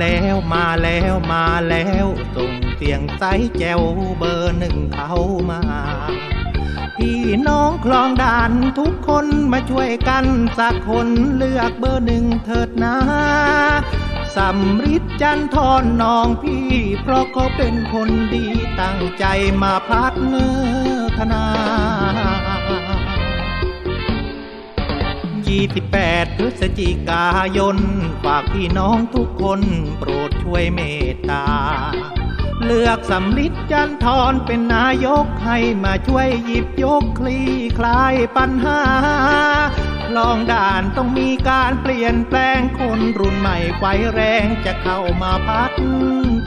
แล้วมาแล้วมาแล้วส่งเสียงใสแจวเบอร์หนึ่งเขามา พี่น้องคลองด่านทุกคนมาช่วยกันสักคนเลือกเบอร์หนึ่งเถิดนะสำริดจันทร์น้องพี่ เพราะเขาเป็นคนดีตั้งใจมาพัดเนื้อธนา 28 พฤศจิกายน ฝากพี่น้องทุกคนโปรดช่วยเมตตา เลือกสำลิดจันทรเป็นนายกให้มาช่วยหยิบยกคลี่คลายปัญหา ลองด่านต้องมีการเปลี่ยนแปลงคนรุ่นใหม่ไฟแรงจะเข้ามาพั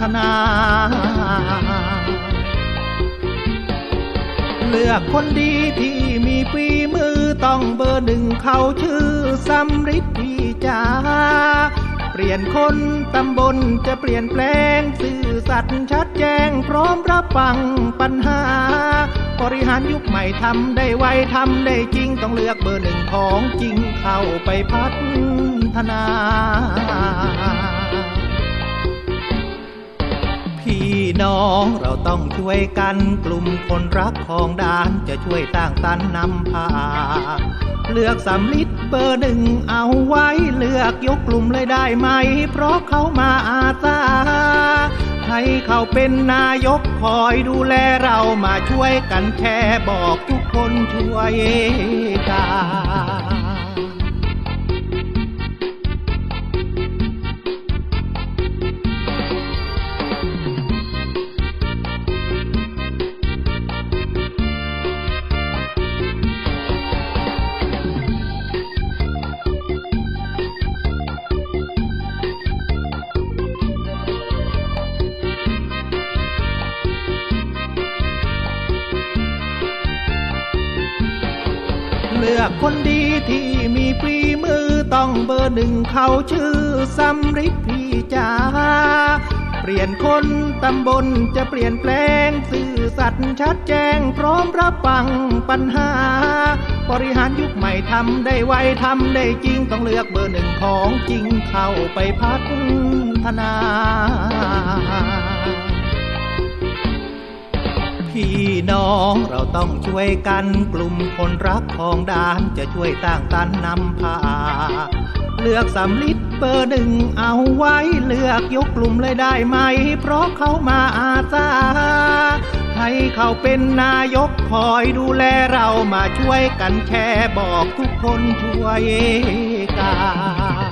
ฒนา เลือกคนดีที่มีฝีมือต้องเบอร์หนึ่งเขาชื่อสำริดพี่จ๋าเปลี่ยนคนตำบลจะเปลี่ยนแปลงสื่อสัตย์ชัดแจ้งพร้อมรับฟังปัญหา บริหารยุคใหม่ทำได้ไวทำได้จริงต้องเลือกเบอร์หนึ่งของจริงเข้าไปพัฒนา น้องเราต้องช่วยกันกลุ่มคนรักของดานจะช่วยสร้างสรรค์นำพา เลือกสำลิดเบอร์หนึ่งเอาไว้เลือกยกกลุ่มเลยได้ไหม เพราะเขามาอาสาให้เขาเป็นนายกคอยดูแลเรามาช่วยกันแค่บอกทุกคนช่วยกัน เลือกคนดีที่มีฝีมือต้องเบอร์หนึ่งเขาชื่อสำริดพี่จ๋าเปลี่ยนคนตำบลจะเปลี่ยนแปลงสื่อสัตย์ชัดแจ้งพร้อมรับฟังปัญหา บริหารยุคใหม่ทำได้ไวทำได้จริงต้องเลือกเบอร์หนึ่งของจริงเข้าไปพัฒนา พี่น้องเราต้องช่วยกันกลุ่มคนรักของดานจะช่วยต่างตันนำพา เลือกสำลิดเบอร์หนึ่งเอาไว้เลือกยกกลุ่มเลยได้ไหม เพราะเขามาอาสาให้เขาเป็นนายกคอยดูแลเรามาช่วยกันแค่บอกทุกคนช่วยกัน